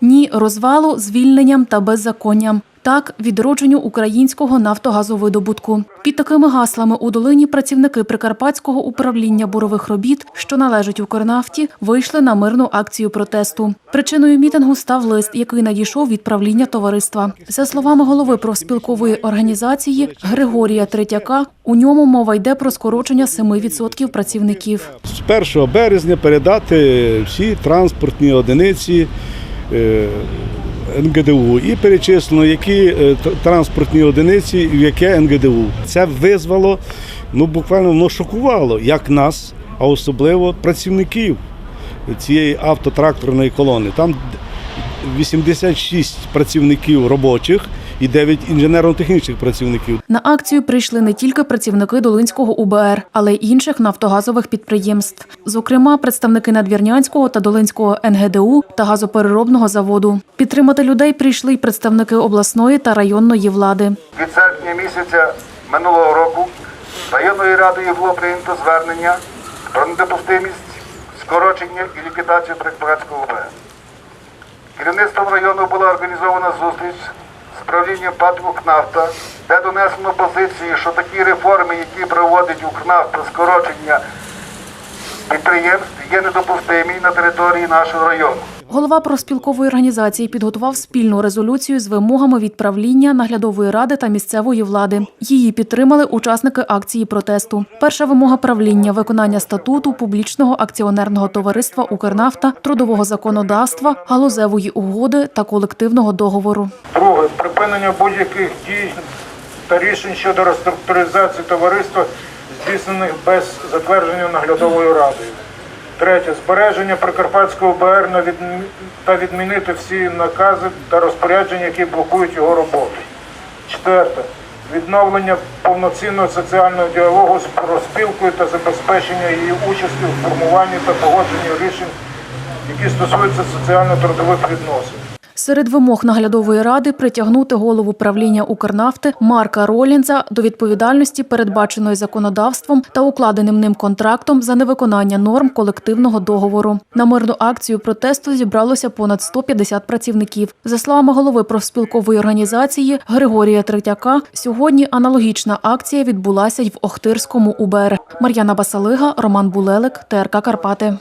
ні розвалу, звільненням та беззаконням. Так, відродженню українського нафтогазовидобутку. Під такими гаслами у долині працівники Прикарпатського управління бурових робіт, що належать Укрнафті, вийшли на мирну акцію протесту. Причиною мітингу став лист, який надійшов від правління товариства. За словами голови профспілкової організації Григорія Третяка, у ньому мова йде про скорочення 7% працівників. з 1 березня передати всі транспортні одиниці НГДУ і перечислено, які е, транспортні одиниці, в яке НГДУ. Це визвало, ну буквально воно шокувало як нас, а особливо працівників цієї автотракторної колони. Там 86 працівників робочих і 9 інженерно-технічних працівників. На акцію прийшли не тільки працівники Долинського УБР, але й інших нафтогазових підприємств, зокрема представники Надвірнянського та Долинського НГДУ та газопереробного заводу. Підтримати людей прийшли й представники обласної та районної влади. Від серпня місяця минулого року районною радою було прийнято звернення про недопустимість скорочення і ліквідацію Прикарпатського ОБ. Керівництвом району була організована зустріч з ПАД «Укрнафта», де донесено позиції, що такі реформи, які проводить Укрнафта, скорочення підприємств, є недопустимі на території нашого району. Голова профспілкової організації підготував спільну резолюцію з вимогами відправління наглядової ради та місцевої влади. Її підтримали учасники акції протесту. Перша вимога правління виконання статуту публічного акціонерного товариства Укрнафта, трудового законодавства, галузевої угоди та колективного договору. Друге, припинення будь-яких дій та рішень щодо реструктуризації товариства, здійснених без затвердження наглядовою радою. Третє, збереження Прикарпатського БР та відмінити всі накази та розпорядження, які блокують його роботу. Четверте, відновлення повноцінного соціального діалогу з профспілкою та забезпечення її участі у формуванні та погодженні рішень, які стосуються соціально-трудових відносин. Серед вимог наглядової ради притягнути голову правління Укрнафти Марка Ролінза до відповідальності, передбаченої законодавством та укладеним ним контрактом за невиконання норм колективного договору. На мирну акцію протесту зібралося понад 150 працівників. За словами голови профспілкової організації Григорія Третяка, сьогодні аналогічна акція відбулася й в Охтирському УБР. Мар'яна Басалига, Роман Булелик, ТРК Карпати.